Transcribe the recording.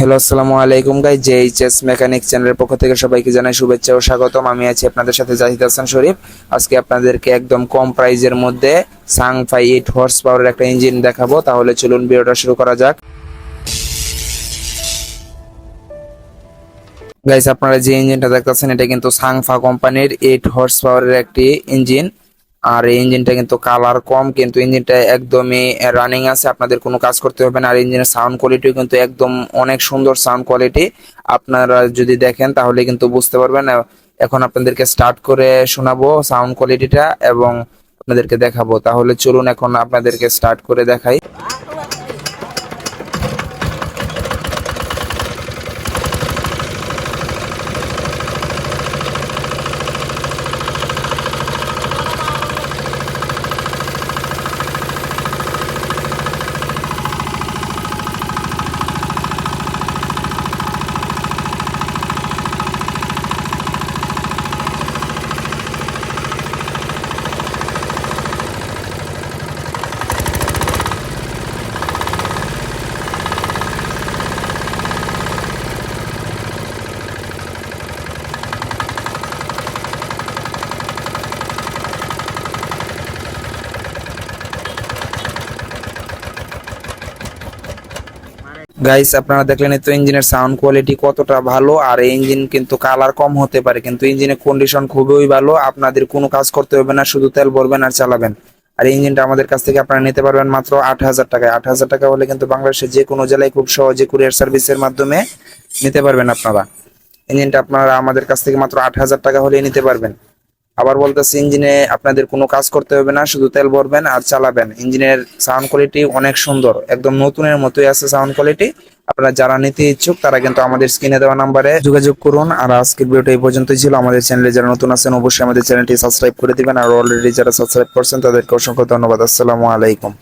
Hello, আসসালামু আলাইকুম guy J H S mechanic চ্যানেলের পক্ষ থেকে সবাইকে জানাই শুভেচ্ছা ও স্বাগতম। আমি আছি আপনাদের সাথে জাহিদ হাসান শরীফ। আজকে আপনাদেরকে একদম কম প্রাইজের মধ্যে সাংফাই এইট হর্স পাওয়ারের একটা ইঞ্জিন দেখাবো। তাহলে চলুন ভিডিওটা শুরু করা যাক। গাইস আপনারা যে ইঞ্জিনটা দেখতেছেন, এটা কিন্তু সাংফা কোম্পানির এইট হর্স পাওয়ারের একটি ইঞ্জিন আর এই ইঞ্জিনটা কিন্তু কালার কম, কিন্তু ইঞ্জিনটা একদমই রানিং আছে, আপনাদের কোনো কাজ করতে হবে না। আর ইঞ্জিনের সাউন্ড কোয়ালিটিও কিন্তু একদম অনেক সুন্দর সাউন্ড কোয়ালিটি আপনারা যদি দেখেন, তাহলে কিন্তু বুঝতে পারবেন। এখন আপনাদেরকে স্টার্ট করে শোনাবো সাউন্ড কোয়ালিটিটা এবং আপনাদেরকে দেখাবো। তাহলে চলুন এখন আপনাদেরকে স্টার্ট করে দেখাই। গাইস আপনারা দেখলেন তো ইঞ্জিনের সাউন্ড কোয়ালিটি কতটা ভালো, আর এই ইঞ্জিন কিন্তু কালার কম হতে পারে, কিন্তু ইঞ্জিনের কন্ডিশন খুবই ভালো, আপনাদের কোনো কাজ করতে হবে না, শুধু তেল ভরবেন আর চালাবেন। আর ইঞ্জিনটা আমাদের কাছ থেকে আপনারা নিতে পারবেন মাত্র আট হাজার টাকায়। আট হাজার টাকা হলে কিন্তু বাংলাদেশের যে কোনো জেলায় খুব সহজে কুরিয়ার সার্ভিসের মাধ্যমে নিতে পারবেন আপনারা। ইঞ্জিনটা আপনারা আমাদের কাছ থেকে মাত্র আট হাজার টাকা হলে নিতে পারবেন। আবার বলতেছে, ইঞ্জিনে আপনাদের কোনো কাজ করতে হবে না, শুধু তেল ভরবেন আর চালাবেন। ইঞ্জিনের সাউন্ড কোয়ালিটি অনেক সুন্দর, একদম নতুনের মতোই আছে সাউন্ড কোয়ালিটি আপনারা যারা নিতে ইচ্ছুক, তারা কিন্তু আমাদের স্ক্রিনে দেওয়া নাম্বারে যোগাযোগ করুন। আর আজকের ভিডিওটা এই পর্যন্তই ছিল। আমাদের চ্যানেলে যারা নতুন আছেন, অবশ্যই আমাদের চ্যানেলটি সাবস্ক্রাইব করে দিবেন। আর অলরেডি যারা সাবস্ক্রাইব করছেন, তাদেরকে অসংখ্য ধন্যবাদ। আসসালামু আলাইকুম।